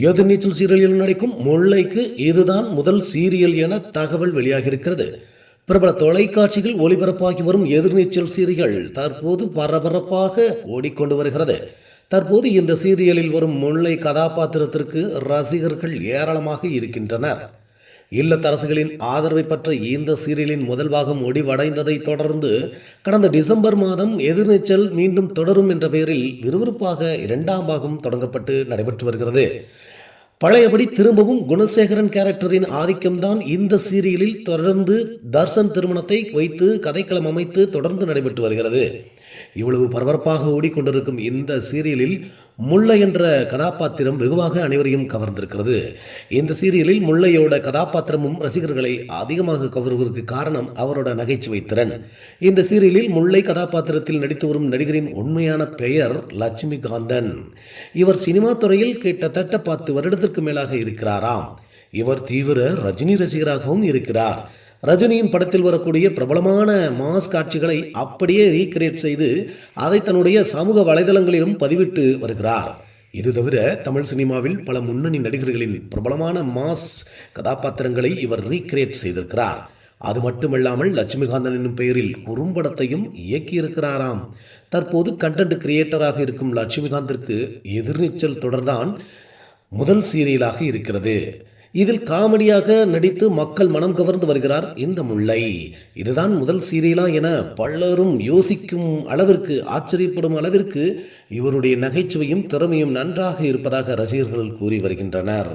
எதிர்நீச்சல் சீரியலில் நடிக்கும் முல்லைக்கு இதுதான் முதல் சீரியல் என தகவல் வெளியாகியிருக்கிறது. பிரபல தொலைக்காட்சிகள் ஒளிபரப்பாகி வரும் எதிர்நீச்சல் சீரியல் தற்போது பரபரப்பாக ஓடிக்கொண்டு வருகிறது. தற்போது இந்த சீரியலில் வரும் முல்லை கதாபாத்திரத்திற்கு ரசிகர்கள் ஏராளமாக இருக்கின்றனர். இல்லத்தரசுகளின் ஆதரவை பெற்ற இந்த சீரியலின் முதல் பாகம் முடிவடைந்ததை தொடர்ந்து கடந்த டிசம்பர் மாதம் எதிர்நீச்சல் மீண்டும் தொடரும் என்ற பெயரில் விறுவிறுப்பாக இரண்டாம் பாகம் தொடங்கப்பட்டு நடைபெற்று வருகிறது. பழையபடி திரும்பவும் குணசேகரன் கேரக்டரின் ஆதிக்கம்தான் இந்த சீரியலில் தொடர்ந்து தர்சன் திருமணத்தை வைத்து கதைக்களம் அமைத்து தொடர்ந்து நடைபெற்று வருகிறது. இவ்வளவு பரபரப்பாக ஓடிக்கொண்டிருக்கும் இந்த சீரியலில் முல்லை என்ற கதாபாத்திரம் வெகுவாக அனைவரையும் கவர்ந்திருக்கிறது. இந்த சீரியலில் முல்லையோட கதாபாத்திரமும் ரசிகர்களை அதிகமாக கவர்வதற்கு காரணம் அவரோட நகைச்சுவை திறன். இந்த சீரியலில் முல்லை கதாபாத்திரத்தில் நடித்து வரும் நடிகரின் உண்மையான பெயர் லட்சுமிகாந்தன். இவர் சினிமா துறையில் கிட்டத்தட்ட பத்து வருடத்திற்கு மேலாக இருக்கிறாராம். இவர் தீவிர ரஜினி ரசிகராகவும் இருக்கிறார். ரஜினியின் படத்தில் வரக்கூடிய பிரபலமான மாஸ் காட்சிகளை அப்படியே ரீக்ரியேட் செய்து அதை தன்னுடைய சமூக வலைதளங்களிலும் பதிவிட்டு வருகிறார். இது தவிர தமிழ் சினிமாவில் பல முன்னணி நடிகர்களின் பிரபலமான மாஸ் கதாபாத்திரங்களை இவர் ரீக்ரியேட் செய்திருக்கிறார். அது மட்டுமல்லாமல் லட்சுமிகாந்தன் என்னும் பெயரில் குறும்படத்தையும் இயக்கியிருக்கிறாராம். தற்போது கண்டென்ட் கிரியேட்டராக இருக்கும் லட்சுமிகாந்திற்கு எதிர்நீச்சல் தொடர்தான் முதல் சீரியலாக இருக்கிறது. இதில் காமெடியாக நடித்து மக்கள் மனம் கவர்ந்து வருகிறார் இந்த முல்லை. இதுதான் முதல் சீரியலா என பலரும் யோசிக்கும் அளவிற்கு ஆச்சரியப்படும் அளவிற்கு இவருடைய நகைச்சுவையும் திறமையும் நன்றாக இருப்பதாக ரசிகர்கள் கூறி வருகின்றனர்.